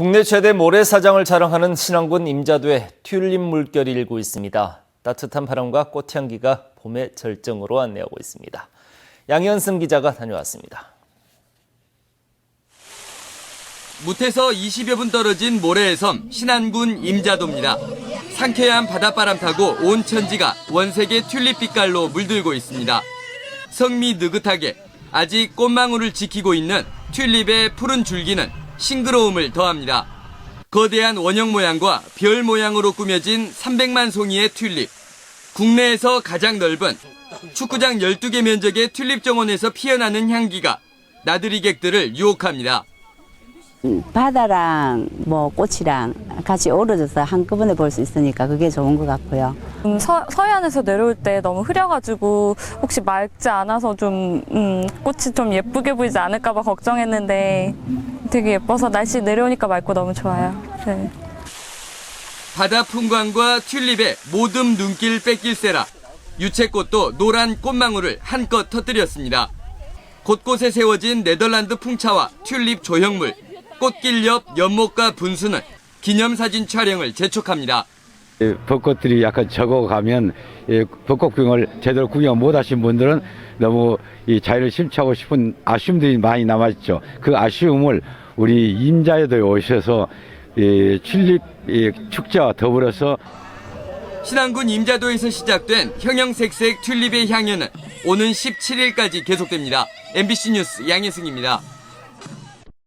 국내 최대 모래사장을 자랑하는 신안군 임자도에 튤립 물결이 일고 있습니다. 따뜻한 바람과 꽃향기가 봄의 절정으로 안내하고 있습니다. 양현승 기자가 다녀왔습니다. 무태서 20여 분 떨어진 모래의 섬 신안군 임자도입니다. 상쾌한 바닷바람 타고 온 천지가 원색의 튤립 빛깔로 물들고 있습니다. 성미 느긋하게 아직 꽃망울을 지키고 있는 튤립의 푸른 줄기는 싱그러움을 더합니다. 거대한 원형 모양과 별 모양으로 꾸며진 300만 송이의 튤립. 국내에서 가장 넓은 축구장 12개 면적의 튤립 정원에서 피어나는 향기가 나들이객들을 유혹합니다. 바다랑 뭐 꽃이랑 같이 어우러져서 한꺼번에 볼 수 있으니까 그게 좋은 것 같고요. 음, 서, 서해안에서 내려올 때 너무 흐려가지고 혹시 맑지 않아서 좀 음, 꽃이 좀 예쁘게 보이지 않을까봐 걱정했는데 되게 예뻐서 날씨 내려오니까 맑고 너무 좋아요. 네. 바다 풍광과 튤립의 모듬 눈길 뺏길세라 유채꽃도 노란 꽃망울을 한껏 터뜨렸습니다. 곳곳에 세워진 네덜란드 풍차와 튤립 조형물, 꽃길 옆 연못과 분수는 기념사진 촬영을 재촉합니다. 이 벚꽃들이 약간 적어가면 이 벚꽃 구경을 제대로 구경 못 하신 분들은 너무 이 자유를 심취하고 싶은 아쉬움들이 많이 남아있죠. 그 아쉬움을 우리 임자에도 오셔서 이 축제와 더불어서 신안군 임자도에서 시작된 형형색색 튤립의 향연은 오는 17일까지 계속됩니다. MBC 뉴스 양혜승입니다.